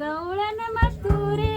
ಗೌಳನ ಮತ್ತೂರೇ.